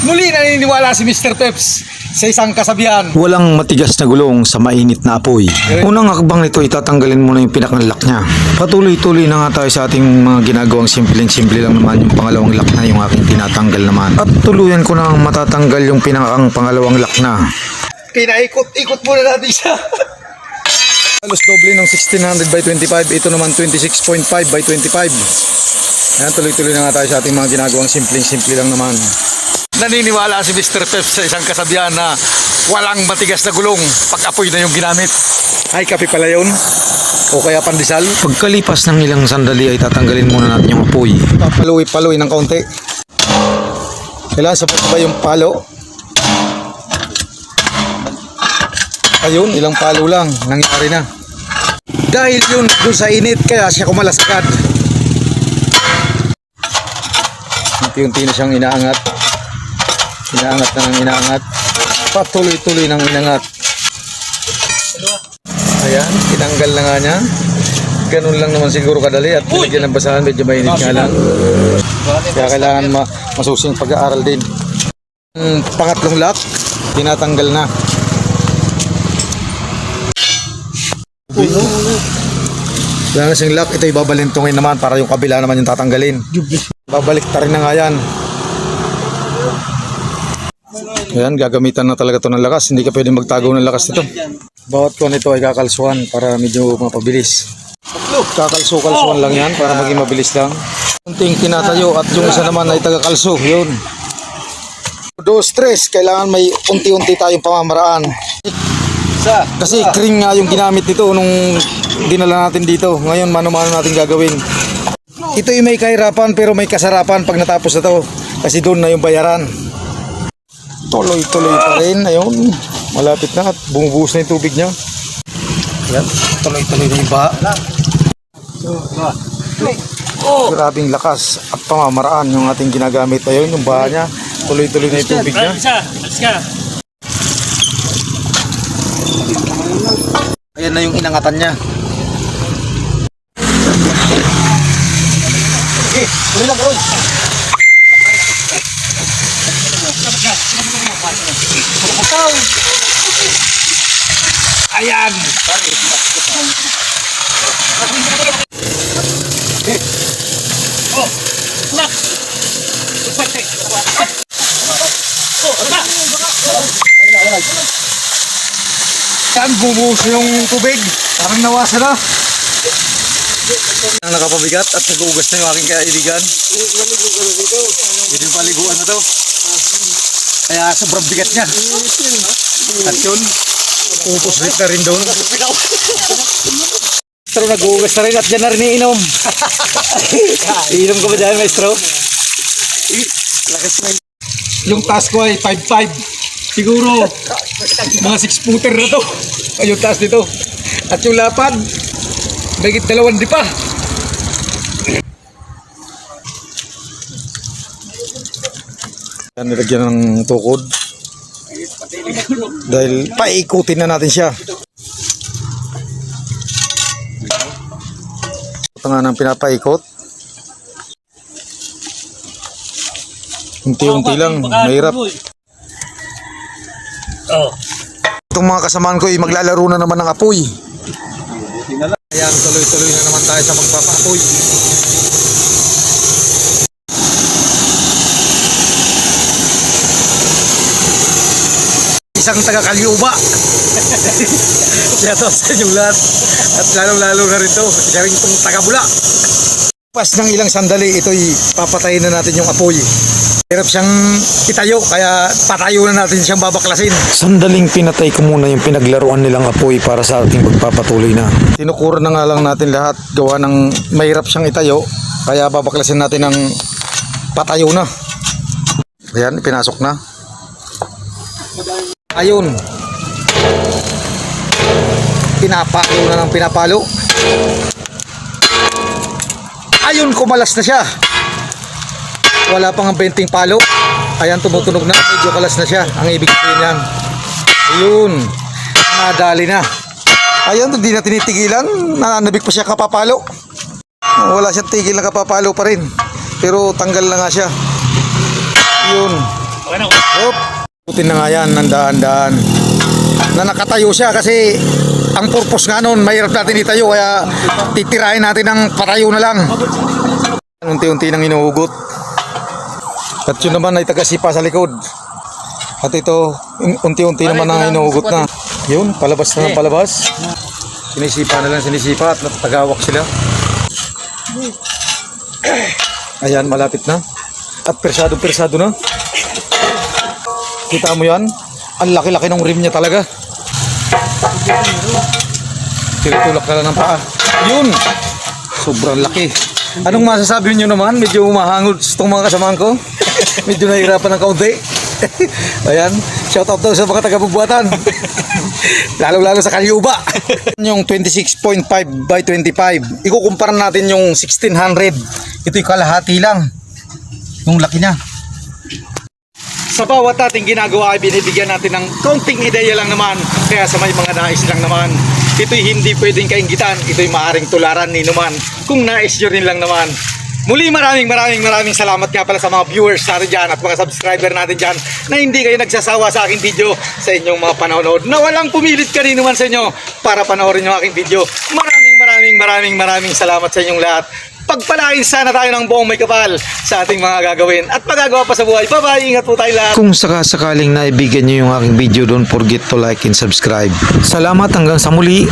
Muli naniniwala si Mr. Peps sa isang kasabihan. Walang matigas na gulong sa mainit na apoy. Unang hakbang nito itatanggalin muna yung pinakanlak niya. Patuloy-tuloy na nga tayo sa ating mga ginagawang simpleng-simple lang naman yung pangalawang lock na yung aking tinatanggal naman. At tuluyan ko nang matatanggal yung pinakang pangalawang lock na. Pinaikot-ikot muna natin siya. Halos doble ng 1600 by 25. Ito naman 26.5 by 25. Ayan, tuloy-tuloy na nga tayo sa ating mga ginagawang simpleng-simple lang naman. Naniniwala si Mr. Peps sa isang kasabihan na walang matigas na gulong pag apoy na yung ginamit. Ay, kape pala yun. O kaya pandesal. Pagkalipas ng ilang sandali ay tatanggalin muna natin yung apoy. Papaluwi-paluwi ng kaunti. Kailangan sapat ba yung palo? Ayun, ilang palo lang. Nangyari na. Dahil yun dun sa init, kaya siya kumalas agad. Unti-unti na siyang inaangat. Inaangat na ng inaangat. Patuloy-tuloy ng inangat. Ayan, tinanggal na nga niya. Ganun lang naman siguro kadali at binigyan ng basahan, medyo mainit nga lang. Kaya kailangan ma masusing pag-aaral din. Ang pangatlong lock, tinatanggal na. Kaya na siyang lock, ito ibabalintungin naman para yung kabila naman yung tatanggalin. Babalik ta rin na nga yan. Ayan, gagamitan na talaga to ng lakas. Hindi ka pwedeng magtago ng lakas nito. Bawat kuha nito ay kakalsuhan para medyo mapabilis. Kakalso-kalsuhan lang yan para maging mabilis lang. Kunting tinatayo at yung isa naman ay tagakalso. Yun. Do stress, kailangan may unti-unti tayong pamamaraan. Kasi kring nga yung ginamit nito nung dinala natin dito. Ngayon mano-mano natin gagawin. Ito yung may kahirapan pero may kasarapan pag natapos na to. Kasi doon na yung bayaran. Tuloy-tuloy pa rin. Ayun. Malapit na at bumubuhos na yung tubig niya. Yan. Tuloy-tuloy na yung baha. Grabing lakas at pamamaraan yung ating ginagamit. Ayun, yung baha niya. Tuloy-tuloy na yung tubig niya. Ayan na yung inangatan niya. Ayan! Oh, nak. Pwede. Oh, nak. Saan bumuhos yung tubig? Parang nawasa na. Ang nakapabigat at nag-uugas na yung aking kaibigan. Ito yung paliguan na to. Kaya sobrang bigat niya. At yun, pupuslit na rin doon. Pero nag-uugas na rin at dyan na rin iinom. Iinom ka ba dyan, maestro? Yung task ko ay 5'5". Siguro, mga 6 footer na to. Ay, yung taas nito. At yung lapad, may dalawang di pa. Yan, nilagyan ng tukod. Dahil paikutin na natin siya. Ito nga nang pinapaikot. Unti-unti lang, mahirap. Oh. Itong mga kasamaan ko ay maglalaro na naman ng apoy. Ayan, tuloy-tuloy na naman tayo sa magpapaapoy. Isang taga-Kalyuba. Siya to sa inyong lahat. At lalong-lalo na rin to. Siya rin itong taga-Bula. Pas ng ilang sandali, ito'y papatayin na natin yung apoy. Hirap siyang itayo, kaya patayo na natin siyang babaklasin. Sandaling pinatay ko muna yung pinaglaruan nilang apoy para sa ating pagpapatuloy na. Tinukuro na nga lang natin lahat gawa ng mahirap siyang itayo kaya babaklasin natin ng patayo na. Ayan, pinasok na. Ayun. Pinapalo na ng pinapalo. Ayun, kumalas na siya. Wala pang ang benting palo. Ayan, tumutunog na. Medyo kalas na siya. Ang ibig sabihin yan. Ayun. Nadali na. Ayun, hindi na tinitigilan. Nananabik pa siya kapapalo. Wala siyang tigil na kapapalo pa rin. Pero tanggal na nga siya. Yun. Hop! Putin na nga yan, nandaan-daan. Na nakatayo siya kasi ang purpose nga nun, mahirap natin itayo kaya titirahin natin ng patayo na lang. Unti-unti nang inuhugot. At yun naman ay tagasipa sa likod. At ito, unti-unti naman ang inuhugot na. Yun, palabas na ng palabas. Sinisipa na lang sinisipa at natatagawak sila. Ayan, malapit na. At persado-persado na. Kita mo yan? Ang laki-laki ng rim niya talaga. Tinutulak na lang ng paa. Yun! Sobrang laki. Anong masasabi niyo naman? Medyo umahangod itong mga kasamahan ko. Medyo nahihirapan ng kaunti. Ayan, shout out daw sa mga taga-bubuatan. Lalo-lalo sa Kalyuba. yung 26.5 by 25. Ikukumpara natin yung 1600. Ito yung kalahati lang. Yung laki niya. Sa bawat ating ginagawa ay binibigyan natin ng konting ideya lang naman. Kaya sa may mga nais lang naman. Ito'y hindi pwedeng kaingitan. Ito'y maaring tularan ni naman. Kung nais nyo rin lang naman. Muli maraming maraming maraming salamat nga pala sa mga viewers natin dyan at mga subscriber natin dyan na hindi kayo nagsasawa sa aking video sa inyong mga panonood na walang pumilit kanino man sa inyo para panoorin yung aking video. Maraming maraming maraming maraming salamat sa inyong lahat. Pagpalain sana tayo ng buong may kapal sa ating mga gagawin at magagawa pa sa buhay. Bye-bye! Ingat po tayo lahat! Kung sakasakaling naibigan nyo yung aking video, don't forget to like and subscribe. Salamat hanggang sa muli.